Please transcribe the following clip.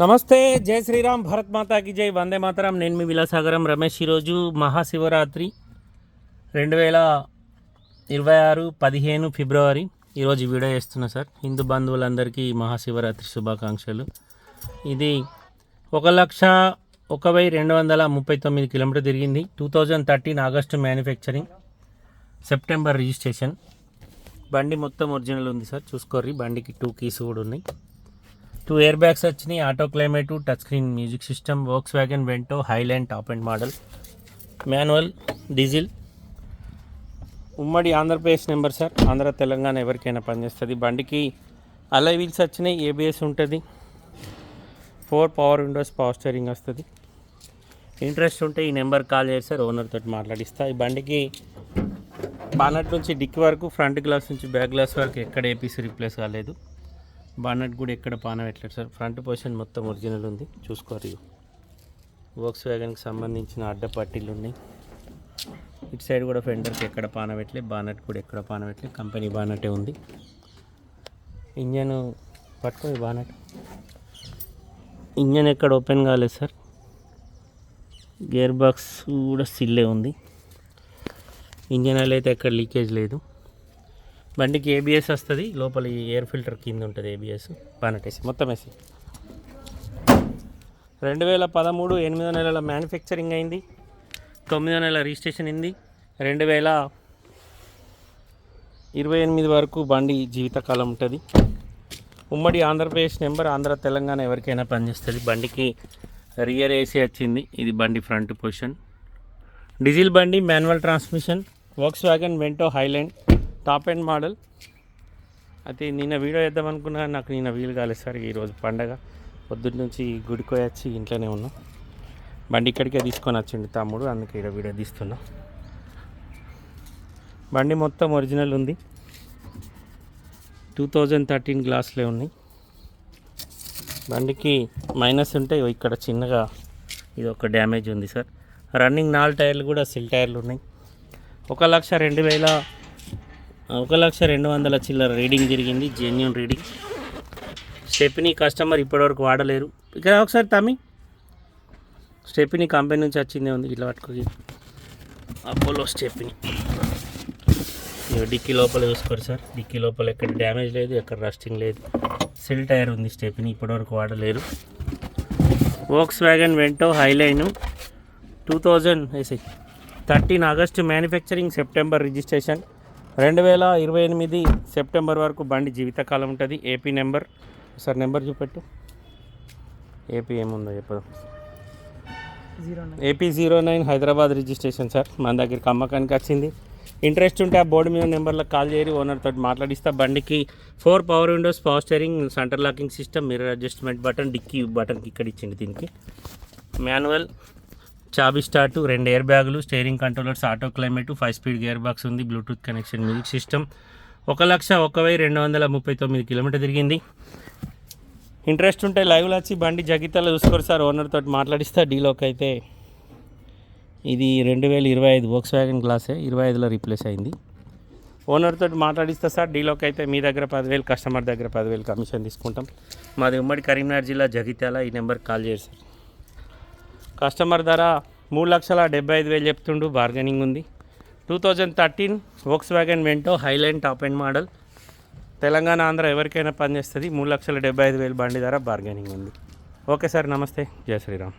నమస్తే జై శ్రీరామ్ భరత్ మాతాకి జై వందే మాతరం. నేను మీ విలాసాగరం రమేష్ ఈరోజు మహాశివరాత్రి రెండు వేల ఇరవై ఆరు పదిహేను ఫిబ్రవరి. ఈరోజు వీడియో చేస్తున్నా సార్. హిందూ బంధువులందరికీ మహాశివరాత్రి శుభాకాంక్షలు. ఇది ఒక లక్ష ఒక వెయ్యి రెండు వందల ముప్పై తొమ్మిది కిలోమీటర్ తిరిగింది. Two thousand thirteen August manufacturing September registration. బండి మొత్తం ఒరిజినల్ ఉంది సార్. చూసుకోర్రి బండికి టూ కీస్ కూడా ఉన్నాయి. టూ ఇయర్ బ్యాగ్స్ వచ్చినాయి auto climate touch screen music system Volkswagen Vento Highline top and model manual diesel ఉమ్మడి ఆంధ్రప్రదేశ్ నెంబర్ సార్ ఆంధ్ర తెలంగాణ ఎవరికైనా పనిచేస్తుంది బండికి అలై వీల్స్ వచ్చినాయి ఏబిఎస్ ఉంటుంది. Four power windows power steering వస్తుంది. ఇంట్రెస్ట్ ఉంటే ఈ నెంబర్ కాల్ చేసి సార్ ఓనర్ తోటి మాట్లాడిస్తా. ఈ బండికి బానట్ నుంచి డిక్కి వరకు ఫ్రంట్ గ్లాస్ నుంచి బ్యాక్ గ్లాస్ వరకు ఎక్కడ ఏపీసీ రీప్లేస్ కాలేదు. బానట్ కూడా ఎక్కడ పాన పెట్టలేదు సార్? ఫ్రంట్ పొజిషన్ మొత్తం ఒరిజినల్ ఉంది. చూసుకోరు వోక్స్ వ్యాగన్కి సంబంధించిన అడ్డ పట్టీలు ఉన్నాయి. ఇటు సైడ్ కూడా ఫెండర్కి ఎక్కడ పాన పెట్టలే బానట్ కూడా ఎక్కడ పాన పెట్టలే కంపెనీ బానటే ఉంది. ఇంజన్ పట్టుకో బానట్ ఇంజన్ ఎక్కడ ఓపెన్ కాలేదు సార్. గేర్ బాక్స్ కూడా సిల్లే ఉంది. ఇంజన్ ఆయిల్ అయితే ఎక్కడ లీకేజ్ లేదు. బండికి ఏబిఎస్ వస్తుంది లోపల ఈ ఎయిర్ ఫిల్టర్ కింద ఉంటుంది ఏబిఎస్ పానటేసి మొత్తం వేసి. రెండు వేల పదమూడు ఎనిమిదో నెలల మ్యానుఫ్యాక్చరింగ్ అయింది. తొమ్మిదో నెల రిజిస్ట్రేషన్ అయింది రెండు వేల ఇరవై ఎనిమిది వరకు బండి జీవితకాలం ఉంటుంది. ఉమ్మడి ఆంధ్రప్రదేశ్ నెంబర్ ఆంధ్ర తెలంగాణ ఎవరికైనా పనిచేస్తుంది బండికి రియర్ ఏసీ వచ్చింది. ఇది బండి ఫ్రంట్ పొజిషన్ డీజిల్ బండి manual transmission Volkswagen Vento Highland top and model. అయితే నిన్న వీడియో వేద్దాం అనుకున్నా నాకు నిన్న వీలు కాలేదు సార్ ఈరోజు పండగ. పొద్దున్న నుంచి గుడికి వచ్చి ఇంట్లోనే ఉన్నాం. బండి ఇక్కడికే తీసుకొని వచ్చిండు తమ్ముడు అందుకే ఇక్కడ వీడియో తీస్తున్నా. బండి మొత్తం ఒరిజినల్ ఉంది. టూ థౌజండ్ థర్టీన్ గ్లాసులే ఉన్నాయి. బండికి మైనస్ ఉంటే ఇక్కడ చిన్నగా ఇది ఒక డ్యామేజ్ ఉంది సార్. రన్నింగ్ నాలుగు టైర్లు కూడా సిల్ టైర్లు ఉన్నాయి. ఒక లక్ష రెండు వేల ఒక లక్ష రెండు వందల చిల్లర రీడింగ్ జరిగింది జెన్యున్ రీడింగ్. స్టెప్ని కస్టమర్ ఇప్పటివరకు వాడలేరు. ఇక్కడ ఒకసారి తమ్మి. స్టెప్ని కంపెనీ నుంచి వచ్చిందే ఉంది ఇట్లా పట్టుకోకి. అపోలో స్టెప్ని డిక్కీ లోపల చూసుకోరు సార్. డిక్కీ లోపల ఎక్కడ డ్యామేజ్ లేదు ఎక్కడ రస్టింగ్ లేదు. సిల్ టైర్ ఉంది స్టెప్ని ఇప్పటివరకు వాడలేరు. Volkswagen Vento Highline two thousand వేసి thirteen August manufacturing September registration రెండు వేల ఇరవై ఎనిమిది సెప్టెంబర్ వరకు బండి జీవితకాలం ఉంటుంది. AP number. సార్ నెంబర్ చూపెట్టు. ఏపీ ఏముందో చెప్పదు. AP zero nine Hyderabad registration sir. మన దగ్గరికి అమ్మకానికి వచ్చింది. ఇంట్రెస్ట్ ఉంటే ఆ బోర్డు మీద నెంబర్లకు కాల్ చేయరి ఓనర్ తోటి మాట్లాడిస్తా. బండికి four power windows power steering centre locking system mirror adjustment button dicky బటన్కి ఇక్కడ ఇచ్చింది దీనికి. మాన్యువల్ చాబీ స్టార్ట్ రెండు ఎయిర్ బ్యాగులు steering controllers auto climate five speed gear box ఉంది బ్లూటూత్ కనెక్షన్ మ్యూజిక్ సిస్టమ్. ఒక లక్ష ఒక వెయ్యి రెండు వందల ముప్పై తొమ్మిది కిలోమీటర్ తిరిగింది. ఇంట్రెస్ట్ ఉంటే లైవ్లో వచ్చి బండి జగిత్తాలో చూసుకోరు సార్ ఓనర్ తోటి మాట్లాడిస్తా డీలోకి అయితే. ఇది రెండు వేల ఇరవై ఐదు వోక్స్ వ్యాగన్ గ్లాసే ఇరవై ఐదులో రీప్లేస్ అయింది. ఓనర్ తోటి మాట్లాడిస్తా సార్ డీలోకి అయితే మీ దగ్గర పదివేలు కస్టమర్ దగ్గర పదివేలు కమిషన్ తీసుకుంటాం. మాది ఉమ్మడి కరీంనగర్ జిల్లా జగిత్యాల ఈ నెంబర్కి కాల్ చేయండి సార్. కస్టమర్ ధర మూడు లక్షల డెబ్బై ఐదు వేలు చెప్తుండు బార్గెనింగ్ ఉంది. Two thousand thirteen Volkswagen Vento Highline top and model Telangana Andhra ఎవరికైనా పనిచేస్తుంది మూడు లక్షల డెబ్బై ఐదు వేలు బండి ధర బార్గెనింగ్ ఉంది. ఓకే సార్ నమస్తే. జయ శ్రీరామ్.